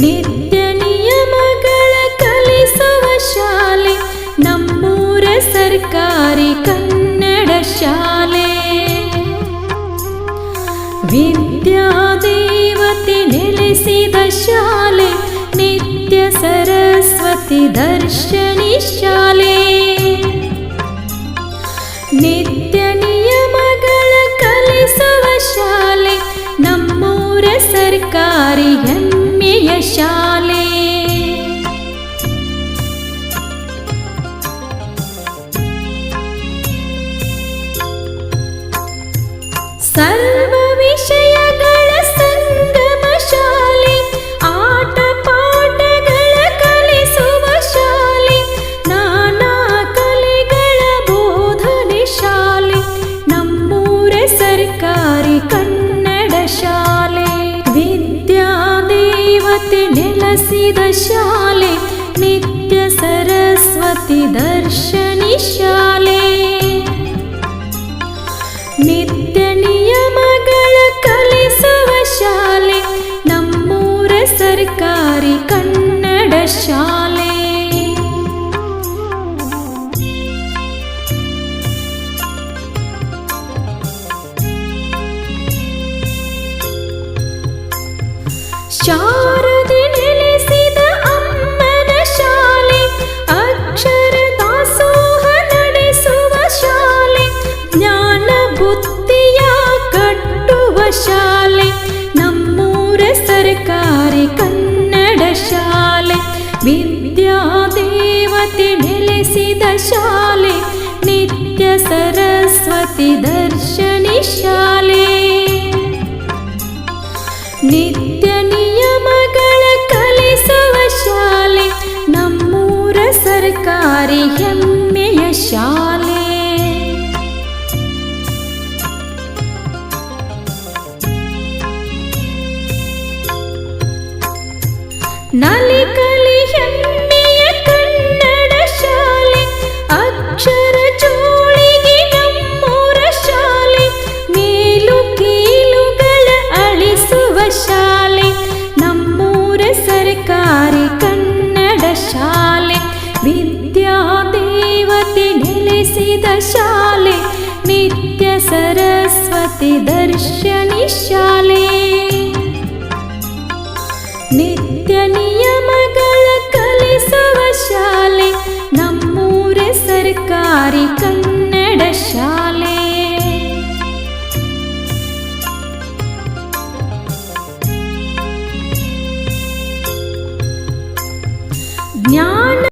ನಿತ್ಯ ನಿಯಮಗಳ ಕಲಿಸುವ ಶಾಲೆ ನಮ್ಮೂರ ಸರ್ಕಾರಿ ಕನ್ನಡ ಶಾಲೆ ವಿದ್ಯಾದೇವತೆ ನೆಲೆಸಿದ ಶಾಲೆ ನಿತ್ಯ ಸರಸ್ವತಿ ದರ್ಶನಿ ನೆಲೆಸಿದ ಶಾಲೆ, ನಿತ್ಯ ಸರಸ್ವತಿ ದರ್ಶನಿ ಶಾಲೆ. ನಿತ್ಯ ನಿಯಮಗಳ ಕಲಿಸುವ ಶಾಲೆ, ನಮ್ಮೂರ ಸರ್ಕಾರಿ ಕನ್ನಡ ಶಾಲೆ. ಶಾರದೆ ವಿದ್ಯಾದೇವತೆ ನೆಲೆಸಿದ ಶಾಲೆ, ನಿತ್ಯ ಸರಸ್ವತಿ ದರ್ಶನಿ ಶಾಲೆ. ನಿತ್ಯ ನಿಯಮಗಳ ಕಲಿಸುವ ಶಾಲೆ, ನಮ್ಮೂರ ಸರ್ಕಾರಿ ಹೆಮ್ಮೆಯ ಶಾಲೆ. ನಲಿಕಲಿ शाले नित्य सरस्वती दर्शनि शाले। नित्य न कलसवशाले नम् सर्कि कन्नड शाले। ज्ञान